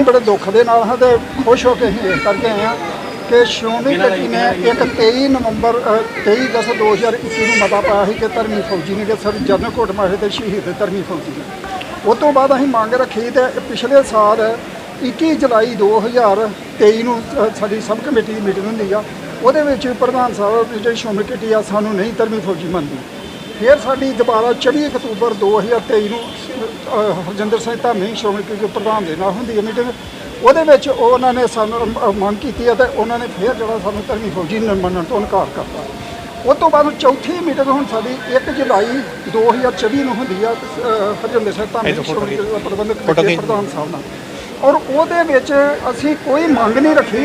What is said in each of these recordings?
ਅਸੀਂ ਬੜੇ ਦੁੱਖ ਦੇ ਨਾਲ ਹਾਂ ਤੇ ਖੁਸ਼ ਹੋ ਕੇ ਅਸੀਂ ਇਸ ਕਰਕੇ ਆਏ ਹਾਂ ਕਿ ਸ਼੍ਰੋਮਣੀ ਕਮੇਟੀ ਨੇ ਇੱਕ 23 ਨਵੰਬਰ ਅ, 23 ਦਸ 2021 ਨੂੰ ਮਤਾ ਪਾਇਆ ਸੀ ਕਿ ਧਰਮੀ ਫੌਜੀ ਨੇ ਕਿ ਸਰ ਜਨਰਲ ਕੋਟ ਮਾਰੇ ਤੇ ਸ਼ਹੀਦ ਧਰਮੀ ਫੌਜੀ ਨੇ। ਉਸ ਤੋਂ ਬਾਅਦ ਅਸੀਂ ਮੰਗ ਰੱਖੀ ਤੇ ਪਿਛਲੇ ਸਾਲ 21 ਜੁਲਾਈ 2023 ਨੂੰ ਅ, ਸਾਡੀ ਸਬ ਕਮੇਟੀ ਦੀ ਮੀਟਿੰਗ ਹੁੰਦੀ ਆ ਉਹਦੇ ਵਿੱਚ ਪ੍ਰਧਾਨ ਸਾਹਿਬ ਜਿਹੜੀ ਸ਼੍ਰੋਮਣੀ ਕਮੇਟੀ ਆ ਸਾਨੂੰ ਨਹੀਂ ਧਰਮੀ ਫੌਜੀ ਮੰਨਦੀ। ਫਿਰ ਸਾਡੀ ਦੁਬਾਰਾ 24 ਅਕਤੂਬਰ 2023 ਨੂੰ ਹਰਜਿੰਦਰ ਸਿੰਘ ਧਾਮੀ ਸ਼੍ਰੋਮਣੀ ਕਮੇਟੀ ਦੇ ਪ੍ਰਧਾਨ ਦੇ ਨਾਲ ਹੁੰਦੀ ਹੈ ਮੀਟਿੰਗ ਉਹਦੇ ਵਿੱਚ ਉਹਨਾਂ ਨੇ ਸਾਨੂੰ ਮੰਗ ਕੀਤੀ ਹੈ ਤੇ ਉਹਨਾਂ ਨੇ ਫਿਰ ਜਿਹੜਾ ਸਾਨੂੰ ਧਰਮੀ ਫੌਜੀ ਨੂੰ ਮੰਨਣ ਤੋਂ ਇਨਕਾਰ ਕਰਤਾ। ਉਸ ਤੋਂ ਬਾਅਦ ਚੌਥੀ ਮੀਟਿੰਗ ਹੁਣ ਸਾਡੀ 1 ਜੁਲਾਈ 2024 ਨੂੰ ਹੁੰਦੀ ਆ ਹਰਜਿੰਦਰ ਸਿੰਘ ਧਾਮੀ ਸ਼੍ਰੋਮਣੀ ਕਮੇਟੀ ਦਾ ਪ੍ਰਬੰਧਕ ਕਮੇਟੀ ਦੇ ਪ੍ਰਧਾਨ ਸਾਹਿਬ ਨਾਲ। ਔਰ ਉਹਦੇ ਵਿੱਚ ਅਸੀਂ ਕੋਈ ਮੰਗ ਨਹੀਂ ਰੱਖੀ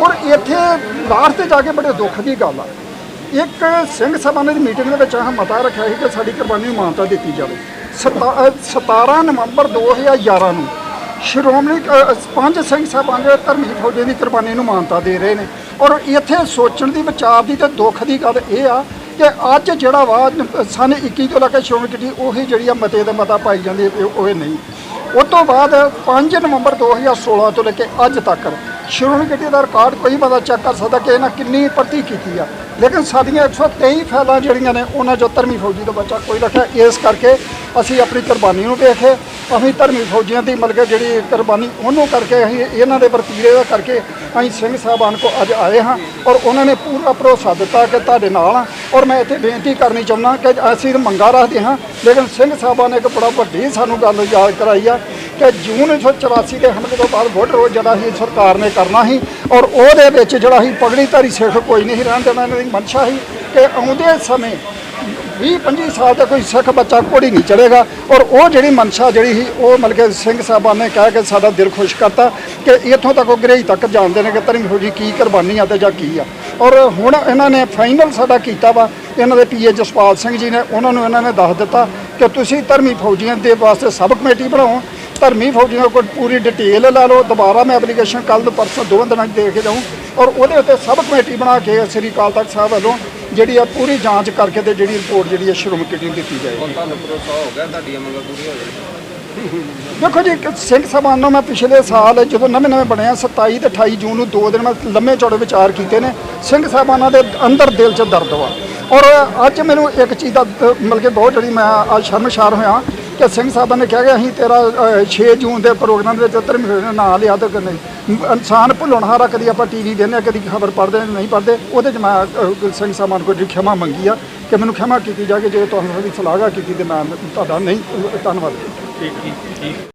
ਔਰ ਇੱਥੇ ਲਾਸਟ ਤੇ ਜਾ ਕੇ ਬੜੇ ਦੁੱਖ ਦੀ ਗੱਲ ਆ। ਇੱਕ ਸਿੰਘ ਸਭਾ ਦੀ ਮੀਟਿੰਗ ਦੇ ਵਿੱਚ ਆਹ ਮਤਾ ਰੱਖਿਆ ਸੀ ਕਿ ਸਾਡੀ ਕੁਰਬਾਨੀ ਨੂੰ ਮਾਨਤਾ ਦਿੱਤੀ ਜਾਵੇ। ਸਤਾ- ਅਹ 17 ਨਵੰਬਰ 2011 ਨੂੰ ਸ਼੍ਰੋਮਣੀ ਪੰਜ ਸਿੰਘ ਸਾਹਿਬਾਨ ਦੇ ਧਰਮੀ ਫੌਜੀ ਦੀ ਕੁਰਬਾਨੀ ਨੂੰ ਮਾਨਤਾ ਦੇ ਰਹੇ ਨੇ। ਔਰ ਇੱਥੇ ਸੋਚਣ ਦੀ, ਵਿਚਾਰ ਦੀ ਤੇ ਦੁੱਖ ਦੀ ਗੱਲ ਇਹ ਆ ਕਿ ਅੱਜ ਜਿਹੜਾ ਵਾ, ਸਨ 21 ਤੋਂ ਲੈ ਕੇ ਸ਼੍ਰੋਮਣੀ ਕਮੇਟੀ, ਉਹੀ ਜਿਹੜੀ ਆ ਮਤੇ ਦਾ ਮਤਾ ਪਾਈ ਜਾਂਦੀ, ਉਹ ਉਹ ਨਹੀਂ। ਉਸ ਤੋਂ ਬਾਅਦ 5 ਨਵੰਬਰ 2016 ਤੋਂ ਲੈ ਕੇ ਅੱਜ ਤੱਕ ਸ਼੍ਰੋਮਣੀ ਕਮੇਟੀ ਦਾ ਰਿਕਾਰਡ ਕੋਈ ਬੰਦਾ ਚੈੱਕ ਕਰ ਸਕਦਾ ਕਿ ਇਹਨਾਂ ਕਿੰਨੀ ਭਰਤੀ ਕੀਤੀ ਆ। ਲੇਕਿਨ ਸਾਡੀਆਂ 123 ਫੈਲਾਂ ਜਿਹੜੀਆਂ ਨੇ, ਉਹਨਾਂ ਚੋਂ ਧਰਮੀ ਫੌਜੀ ਦਾ ਬੱਚਾ ਕੋਈ ਰੱਖਿਆ ਇਸ ਕਰਕੇ ਅਸੀਂ ਆਪਣੀ ਕੁਰਬਾਨੀ ਨੂੰ ਵੇਖੇ, ਅਸੀਂ ਧਰਮੀ ਫੌਜੀਆਂ ਦੀ ਮਤਲਬ ਕਿ ਜਿਹੜੀ ਕੁਰਬਾਨੀ ਉਹਨੂੰ ਕਰਕੇ ਅਸੀਂ ਇਹਨਾਂ ਦੇ ਵਰਤੀਰੇ ਦਾ ਕਰਕੇ ਅਸੀਂ ਸਿੰਘ ਸਾਹਿਬਾਨ ਕੋ ਅੱਜ ਆਏ ਹਾਂ ਔਰ ਉਹਨਾਂ ਨੇ ਪੂਰਾ ਭਰੋਸਾ ਦਿੱਤਾ ਕਿ ਤੁਹਾਡੇ ਨਾਲ ਆ ਔਰ ਮੈਂ ਇੱਥੇ ਬੇਨਤੀ ਕਰਨੀ ਚਾਹੁੰਦਾ ਕਿ ਅਸੀਂ ਤਾਂ ਮੰਗਾ ਰੱਖਦੇ ਹਾਂ, ਲੇਕਿਨ ਸਿੰਘ ਸਾਹਿਬਾਨ ਨੇ ਇੱਕ ਬੜਾ ਵੱਡੀ ਸਾਨੂੰ ਗੱਲ ਯਾਦ ਕਰਾਈ ਆ ਕਿ ਜੂਨ 1984 ਦੇ ਹਮਲੇ ਤੋਂ ਬਾਅਦ ਵੋਟ ਰੋਜ਼ ਜਿਹੜਾ ਸੀ ਸਰਕਾਰ ਨੇ ਕਰਨਾ ਸੀ ਔਰ ਉਹਦੇ ਵਿੱਚ ਜਿਹੜਾ ਸੀ ਪਗੜੀ ਧਾਰੀ ਸਿੱਖ ਕੋਈ ਨਹੀਂ ਰਹਿਣ ਦੇਣਾ, ਇਹਨਾਂ ਦੀ ਮਨਸ਼ਾ ਸੀ ਕਿ ਆਉਂਦੇ ਸਮੇਂ 20 25 ਸਾਲ ਦਾ ਕੋਈ ਸਿੱਖ ਬੱਚਾ ਘੋੜੀ ਨਹੀਂ ਚੜੇਗਾ ਔਰ ਉਹ ਜਿਹੜੀ ਮਨਸ਼ਾ ਜਿਹੜੀ ਸੀ, ਉਹ ਮਤਲਬ ਕਿ ਸਿੰਘ ਸਾਹਿਬਾਨ ਨੇ ਕਹਿ ਕੇ ਸਾਡਾ ਦਿਲ ਖੁਸ਼ ਕਰਤਾ ਕਿ ਇੱਥੋਂ ਤੱਕ ਉਹ ਗਰੇਈ ਤੱਕ ਜਾਣਦੇ ਨੇ ਕਿ ਧਰਮੀ ਫੌਜੀ ਕੀ ਕੁਰਬਾਨੀ ਆ ਤੇ ਜਾਂ ਕੀ ਆ। ਔਰ ਹੁਣ ਇਹਨਾਂ ਨੇ ਫਾਈਨਲ ਸਾਡਾ ਕੀਤਾ ਵਾ, ਇਹਨਾਂ ਦੇ ਪੀਏ ਜਸਪਾਲ ਸਿੰਘ ਜੀ ਨੇ, ਉਹਨਾਂ ਨੂੰ ਇਹਨਾਂ ਨੇ ਦੱਸ ਦਿੱਤਾ ਕਿ ਤੁਸੀਂ ਧਰਮੀ ਫੌਜੀਆਂ ਦੇ ਵਾਸਤੇ ਸਬ ਕਮੇਟੀ ਬਣਾਓ ਧਰਮੀ ਫੌਜੀਆਂ ਕੋਲ ਪੂਰੀ ਡਿਟੇਲ ਲੈ ਲਓ ਦੁਬਾਰਾ ਮੈਂ ਐਪਲੀਕੇਸ਼ਨ ਕੱਲ ਪਰਸੋਂ ਦੋਵਾਂ ਦਿਨਾਂ 'ਚ ਦੇ ਕੇ ਜਾਊਂ। ਔਰ ਉਹਦੇ ਉੱਤੇ ਸਬ ਕਮੇਟੀ ਬਣਾ ਕੇ ਸ੍ਰੀ ਅਕਾਲ ਤਖਤ ਸਾਹਿਬ ਵੱਲੋਂ ਜਿਹੜੀ ਆ ਪੂਰੀ ਜਾਂਚ ਕਰਕੇ ਤੇ ਜਿਹੜੀ ਰਿਪੋਰਟ ਜਿਹੜੀ ਹੈ ਸ਼੍ਰੋਮਣੀ ਕਮੇਟੀ ਨੂੰ ਦਿੱਤੀ ਜਾਏਗੀ। ਤੁਹਾਨੂੰ ਭਰੋਸਾ ਹੋ ਗਿਆ ਤੁਹਾਡੀਆਂ ਮੰਗਾਂ ਪੂਰੀਆਂ ਹੋ ਜਾਣਗੀਆਂ? ਦੇਖੋ ਜੀ ਸਿੰਘ ਸਭਾ ਨੂੰ ਮੈਂ ਪਿਛਲੇ ਸਾਲ ਜਦੋਂ ਨਵੇਂ ਨਵੇਂ ਬਣਿਆ 27 ਤੇ 28 ਜੂਨ ਨੂੰ ਦੋ ਦਿਨ ਮੈਂ ਲੰਮੇ ਚੌੜੇ ਵਿਚਾਰ ਕੀਤੇ ਨੇ ਸਿੰਘ ਸਾਹਿਬਾਨਾਂ ਦੇ ਅੰਦਰ ਦਿਲ 'ਚ ਦਰਦ ਵਾ। ਔਰ ਅੱਜ ਮੈਨੂੰ ਇੱਕ ਚੀਜ਼ ਦਾ ਮਤਲਬ ਕਿ ਬਹੁਤ ਜਿਹੜੀ ਮੈਂ ਅੱਜ ਸ਼ਰਮਸ਼ਾਰ ਹੋਇਆ ਕਿ ਸਿੰਘ ਸਾਹਿਬਾਂ ਨੇ ਕਿਹਾ ਕਿ ਅਸੀਂ ਤੇਰਾ ਅ, 6 ਜੂਨ ਦੇ ਪ੍ਰੋਗਰਾਮ ਦੇ ਵਿੱਚ ਧਰਮ ਨਾਂ ਲਿਆ ਤਾਂ ਨਹੀਂ ਇਨਸਾਨ ਭੁੱਲਣਹਾਰਾ ਕਦੀ ਆਪਾਂ ਟੀਵੀ ਵੇਖਦੇ ਹਾਂ ਕਦੀ ਖਬਰ ਪੜ੍ਹਦੇ ਨਹੀਂ ਪੜ੍ਹਦੇ। ਉਹਦੇ 'ਚ ਮੈਂ ਸਿੰਘ ਸਾਹਿਬਾਨ ਕੋਲ ਖਿਮਾ ਮੰਗੀ ਆ ਕਿ ਮੈਨੂੰ ਖਿਮਾ ਕੀਤੀ ਜਾ ਕੇ ਜੇ ਤੁਹਾਨੂੰ ਉਹਦੀ ਸਲਾਹਗਾ ਕੀਤੀ ਤੇ ਮੈਂ ਤੁਹਾਡਾ ਨਹੀਂ ਧੰਨਵਾਦ। ਠੀਕ ਠੀਕ ਠੀਕ।